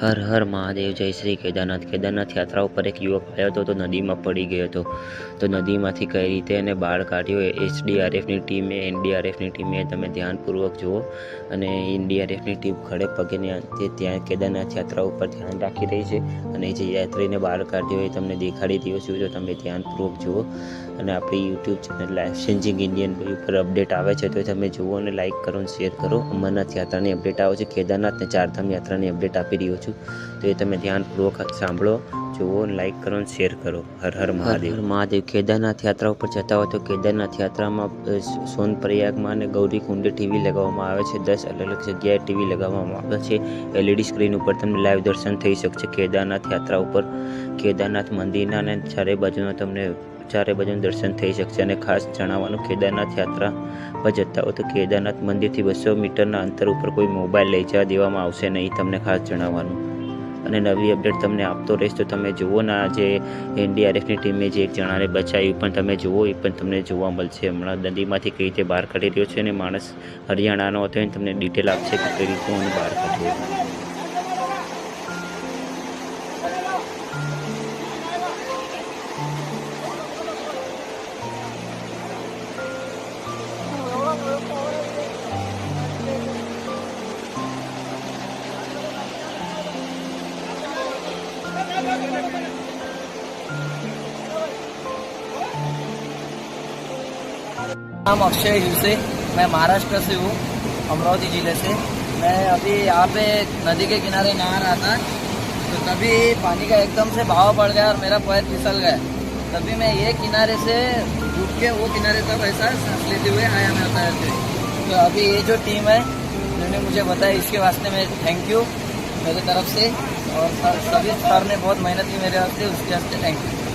હર હર મહાદેવ, જય શ્રી કેદારનાથ. કેદારનાથ યાત્રા ઉપર એક યુવક આવ્યો હતો, તો નદીમાં પડી ગયો હતો. તો નદીમાંથી કઈ રીતે એને બહાર કાઢ્યો એસડીઆરએફની ટીમે, એનડીઆરએફની ટીમે તમે ધ્યાનપૂર્વક જુઓ અને એનડીઆરએફની ટીમ ખડે પગે ત્યાં કેદારનાથ યાત્રા ઉપર ધ્યાન રાખી રહી છે અને જે યાત્રીને બહાર કાઢ્યો એ તમને દેખાડી રહ્યો છું તો તમે ધ્યાનપૂર્વક જુઓ. અને આપણી YouTube channel life changing Indian ઉપર અપડેટ આવે છે, તો તમે જુઓ અને લાઇક કરો અને શેર કરો. અમરનાથ યાત્રાની અપડેટ આવે છે કેદારનાથ અને ચારધામ યાત્રાની અપડેટ આપી રહ્યો છું. તો એ તમે ધ્યાનપૂર્વક સાંભળો, જુઓ લાઇક કરો અને શેર કરો. હર હર મહાદેવ. હર મહાદેવ. કેદારનાથ યાત્રા ઉપર જતા હોય તો કેદારનાથ યાત્રામાં સોન સોનપ્રયાગમાં અને ગૌરી કુંડે ટીવી લગાવવામાં આવે છે. દસ અલગ અલગ જગ્યાએ ટીવી લગાવવામાં આવે છે. એલઈડી સ્ક્રીન ઉપર તમને લાઈવ દર્શન થઈ શકશે. કેદારનાથ યાત્રા ઉપર. કેદારનાથ મંદિરના અને ચારે બાજુના તમને ચારે બાજુનું દર્શન થઈ શકશે અને ખાસ જણાવવાનું કેદારનાથ યાત્રા પર જતા હોય તો કેદારનાથ મંદિરથી બસો મીટરના અંતર ઉપર કોઈ મોબાઈલ લઈ જવા દેવામાં આવશે નહીં તમને ખાસ જણાવવાનું. અને નવી અપડેટ તમને આપતો રહીશ તો તમે જુઓ ના જે એનડીઆરએફની ટીમે જે એક જણાને બચાવ્યું પણ તમે જુઓ એ પણ તમને જોવા મળશે. હમણાં નદીમાંથી કઈ રીતે બહાર કાઢી રહ્યો છે અને માણસ હરિયાણાનો હતો એને તમને ડિટેલ આપશે કે કઈ રીતે બહાર બહાર કાઢ્યો नाम अक्षय हिवसे मैं महाराष्ट्र से हूँ, अमरावती ज़िले से। मैं अभी यहाँ पे नदी के किनारे नहा रहा था तो तभी पानी का एकदम से बहाव पड़ गया और मेरा पैर फिसल गया। तभी मैं ये किनारे से डूब के वो किनारे तक ऐसा सांस लेते हुए आया मैं के तो अभी ये जो टीम है जिन्होंने मुझे बताया, इसके वास्ते मैं थैंक यू मेरे तरफ़ से। और सर सभी सर ने बहुत मेहनत की मेरे वास्ते उसके वास्ते थैंक यू